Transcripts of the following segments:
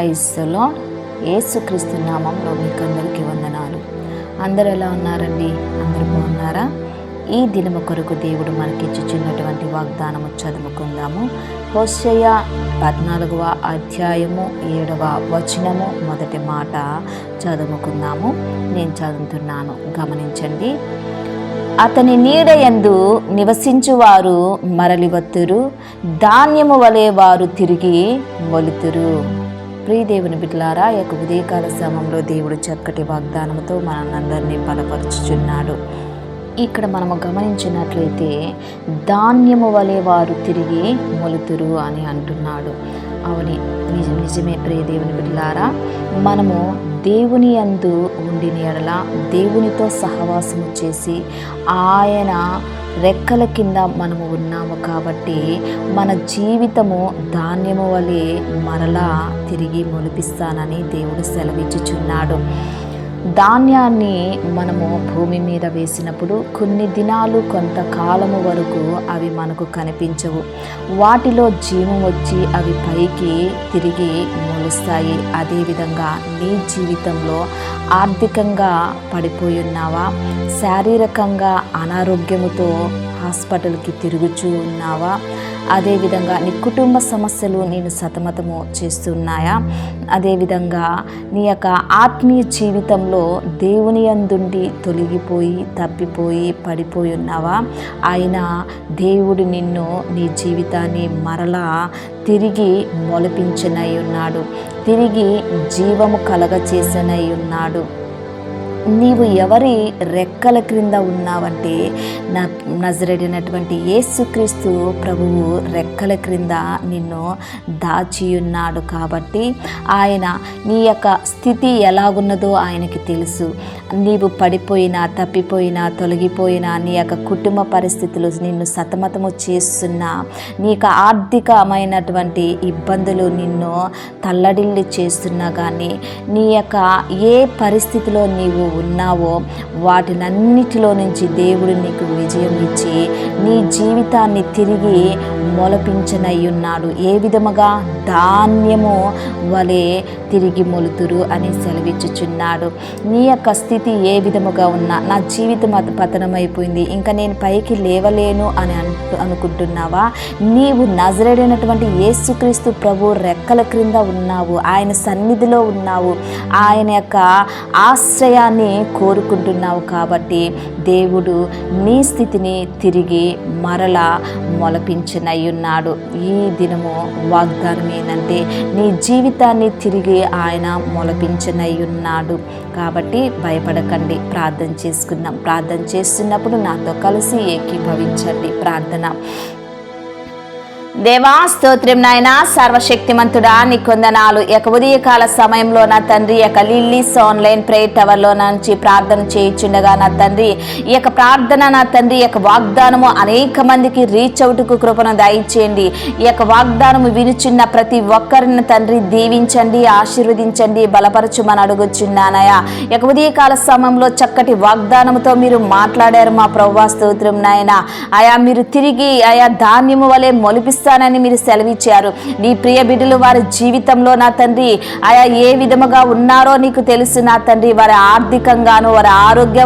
క్రైస్తులో ఏసుక్రీస్తు నామంలో మీకు అందరికీ వందనాలు. అందరూ ఎలా ఉన్నారండి? అందరూ బాగున్నారా? ఈ దినము కొరకు దేవుడు మనకిచ్చుచున్నటువంటి వాగ్దానము చదువుకుందాము. హోషయ్య పద్నాలుగవ అధ్యాయము ఏడవ వచనము మొదటి మాట చదువుకుందాము. నేను చదువుతున్నాను. గమనించండి. అతని నీడయందు నివసించువారు మరలివత్తురు. ధాన్యము వలె వారు తిరిగి వలుతురు. ప్రియదేవుని బిడ్డలారా యొక్క ఉదయకాల సమయంలో దేవుడు చక్కటి వాగ్దానంతో మనందరినీ బలపరుచుచున్నాడు. ఇక్కడ మనము గమనించినట్లయితే ధాన్యము వలె వారు తిరిగి మొలుతురు అని అంటున్నాడు. అవుని నిజ నిజమే ప్రియదేవుని బిడ్డలారా. మనము దేవుని అందు ఉండిన ఎడల దేవునితో సహవాసము చేసి ఆయన రెక్కల కింద మనము ఉన్నాము కాబట్టి మన జీవితము ధాన్యము వలె మరలా తిరిగి మొలిపిస్తానని దేవుడు సెలవిచ్చుచున్నాడు. ధాన్యాన్ని మనము భూమి మీద వేసినప్పుడు కొన్ని దినాలు కొంతకాలము వరకు అవి మనకు కనిపించవు. వాటిలో జీవం వచ్చి అవి పైకి తిరిగి మొలుస్తాయి. అదేవిధంగా నీ జీవితంలో ఆర్థికంగా పడిపోయి ఉన్నావా శారీరకంగా అనారోగ్యముతో హాస్పిటల్కి తిరుగుచూ ఉన్నావా? అదేవిధంగా నీ కుటుంబ సమస్యలు నేను సతమతము చేస్తున్నాయా? అదేవిధంగా నీ యొక్క ఆత్మీయ జీవితంలో దేవుని అందుండి తొలగిపోయి తప్పిపోయి పడిపోయి ఉన్నావా? ఆయన దేవుడు నిన్ను నీ జీవితాన్ని మరలా తిరిగి మొలపించనై ఉన్నాడు. తిరిగి జీవము కలగ చేసనై ఉన్నాడు. నీవు ఎవరి రెక్కల క్రింద ఉన్నావంటే నా నజరడినటువంటి యేసుక్రీస్తు ప్రభువు రెక్కల క్రింద నిన్ను దాచి ఉన్నాడు కాబట్టి ఆయన నీ యొక్క స్థితి ఎలాగున్నదో ఆయనకి తెలుసు. నీవు పడిపోయినా తప్పిపోయినా తొలగిపోయినా నీ యొక్క కుటుంబ పరిస్థితులు నిన్ను సతమతము చేస్తున్నా యొక్క ఆర్థికమైనటువంటి ఇబ్బందులు నిన్ను తల్లడిల్లి చేస్తున్నా కానీ నీ యొక్క ఏ పరిస్థితిలో నీవు ఉన్నావో? వాటినన్నిటిలో నుంచి దేవుడు నీకు విజయం ఇచ్చి నీ జీవితాన్ని తిరిగి మొలపించనయ్యున్నాడు. ఏ విధముగా? ధాన్యము వలె తిరిగి మొలుతురు అని సెలవిచ్చుచున్నాడు. నీ యొక్క స్థితి ఏ విధముగా ఉన్నా నా జీవితం అత పతనమైపోయింది. ఇంకా నేను పైకి లేవలేను అని అంటు అనుకుంటున్నావా? నీవు నజరేడైనటువంటి యేసుక్రీస్తు ప్రభు రెక్కల క్రింద ఉన్నావు. ఆయన సన్నిధిలో ఉన్నావు. ఆయన యొక్క ఆశ్రయాన్ని కోరుకుంటున్నావు కాబట్టి దేవుడు నీ స్థితిని తిరిగి మరలా మొలపించనయ్యున్నాడు. ఈ దినము వాగ్దానం ఏంటంటే నీ జీవితాన్ని తిరిగి ఆయన మొలపించనయ్యున్నాడు. కాబట్టి భయపడకండి ప్రార్థన చేసుకుందాం. ప్రార్థన చేస్తున్నప్పుడు నాతో కలిసి ఏకీభవించండి. ప్రార్థన. దేవా స్తోత్రం నాయన. సర్వశక్తిమంతుడా నీ కొందనాలు యొక్క ఉదయకాల సమయంలో నా తండ్రి యొక్క లిల్లీస్ ఆన్లైన్ ప్రేయర్ టవర్లో నుంచి ప్రార్థన చేయించుండగా నా తండ్రి ఈ యొక్క ప్రార్థన నా తండ్రి యొక్క వాగ్దానము అనేక మందికి రీచ్ అవుట్కు కృపను దయచేయండి. ఈ యొక్క వాగ్దానము వినుచున్న ప్రతి ఒక్కరిని తండ్రి దీవించండి ఆశీర్వదించండి బలపరచుమని అడుగుచున్నానయా. యొక్క ఉదయకాల సమయంలో చక్కటి వాగ్దానముతో మీరు మాట్లాడారు మా ప్రవ్వా స్తోత్రం నాయన. ఆయా మీరు తిరిగి ఆయా ధాన్యము వలె మొలిపిస్తారని మీరు సెలవిచ్చారు. నీ ప్రియ బిడ్డలు వారి జీవితంలో నా తండ్రి ఆయా ఏ విధముగా ఉన్నారో నీకు తెలుసు నా తండ్రి. వారి ఆర్థికంగాను వారి ఆరోగ్య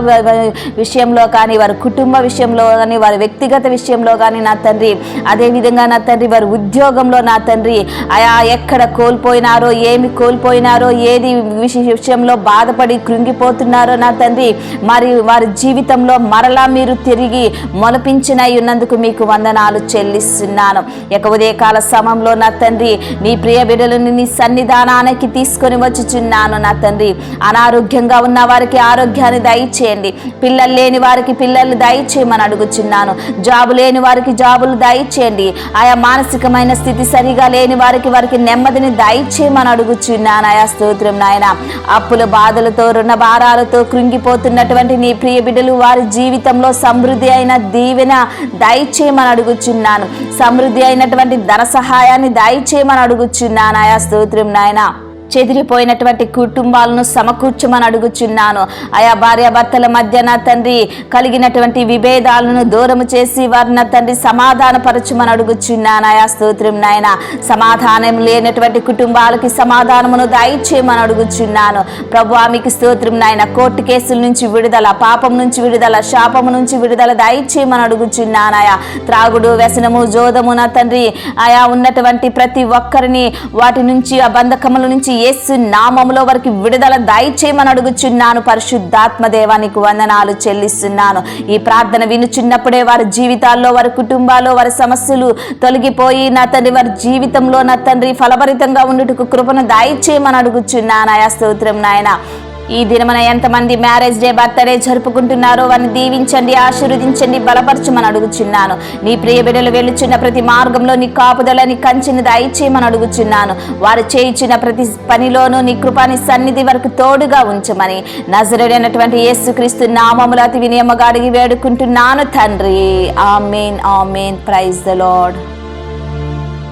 విషయంలో కానీ వారి కుటుంబ విషయంలో కానీ వారి వ్యక్తిగత విషయంలో కానీ నా తండ్రి. అదే విధంగా నా తండ్రి వారి ఉద్యోగంలో నా తండ్రి. ఆయా ఎక్కడ కోల్పోయినారో ఏమి కోల్పోయినారో ఏది విషయంలో బాధపడి కృంగిపోతున్నారో నా తండ్రి. మరి వారి జీవితంలో మరలా మీరు తిరిగి మొలపించినై ఉన్నందుకు మీకు వందనాలు చెల్లిస్తున్నాను. ఇక ఉదయకాల సమయంలో నా తండ్రి నీ ప్రియ బిడ్డలను నీ సన్నిధానానికి తీసుకొని వచ్చుచున్నాను నా తండ్రి. అనారోగ్యంగా ఉన్న వారికి ఆరోగ్యాన్ని దయచేయండి. పిల్లలు లేని వారికి పిల్లలు దయచేయమని అడుగుచున్నాను. జాబు లేని వారికి జాబులు దయచేయండి. ఆయా మానసికమైన స్థితి సరిగా లేని వారికి వారికి నెమ్మదిని దయచేయమని అడుగుచున్నాను. ఆయా స్తోత్రం నాయన. అప్పుల బాధలతో రుణ భారాలతో కృంగిపోతున్నటువంటి నీ ప్రియ బిడ్డలు వారి జీవితంలో సమృద్ధి అయిన దీవెన దయచేయమని అడుగుచున్నాను. సమృద్ధి అయిన అయినటువంటి ధన సహాయాన్ని దయచేయమని అడుగుచున్నాను. స్తోత్రం నాయనా. చెదిరిపోయినటువంటి కుటుంబాలను సమకూర్చమని అడుగుచున్నాను. ఆయా భార్యాభర్తల మధ్య నా తండ్రి కలిగినటువంటి విభేదాలను దూరము చేసి వారిని నా తండ్రి సమాధానపరచుమని అడుగుచున్నాను. ఆయా స్తోత్రం నాయన సమాధానం లేనటువంటి కుటుంబాలకి సమాధానమును దయచేయమని అడుగుచున్నాను. ప్రభు ఆమెకి స్తోత్రం నాయన కోర్టు కేసుల నుంచి విడుదల పాపం నుంచి విడుదల శాపము నుంచి విడుదల దయచేయమని అడుగుచున్నాను. ఆయా త్రాగుడు వ్యసనము జోదము నా తండ్రి ఆయా ఉన్నటువంటి ప్రతి ఒక్కరిని వాటి నుంచి ఆ బంధకముల నుంచి యేసు నామములో వారికి విడుదల దయచేయమని అడుగుచున్నాను. పరిశుద్ధాత్మ దేవానికి వందనాలు చెల్లిస్తున్నాను. ఈ ప్రార్థన వినుచున్నప్పుడే వారి జీవితాల్లో వారి కుటుంబాల్లో వారి సమస్యలు తొలగిపోయి నా తండ్రి వారి జీవితంలో నా తండ్రి ఫలభరితంగా ఉండుటకు కృపను దయచేయమని అడుగుచున్నాను. ఆయా స్తోత్రం నాయన. ఈ దినమన ఎంతమంది మ్యారేజ్ డే బర్త్డే జరుపుకుంటున్నారో వారిని దీవించండి ఆశీర్వదించండి బలపరచమని అడుగుచున్నాను. నీ ప్రియ బిడ్డలు వెళ్ళుచున్న ప్రతి మార్గంలో నీ కాపుదలని కంచిని దయచేయమని అడుగుచున్నాను. వారు చేయించిన ప్రతి పనిలోనూ నీ కృపాని సన్నిధి వరకు తోడుగా ఉంచమని. నజరుడైనటువంటి యేసుక్రీస్తు నామములు అతి వినియమగా అడిగి వేడుకుంటున్నాను తండ్రి. Amen amen. Praise the lord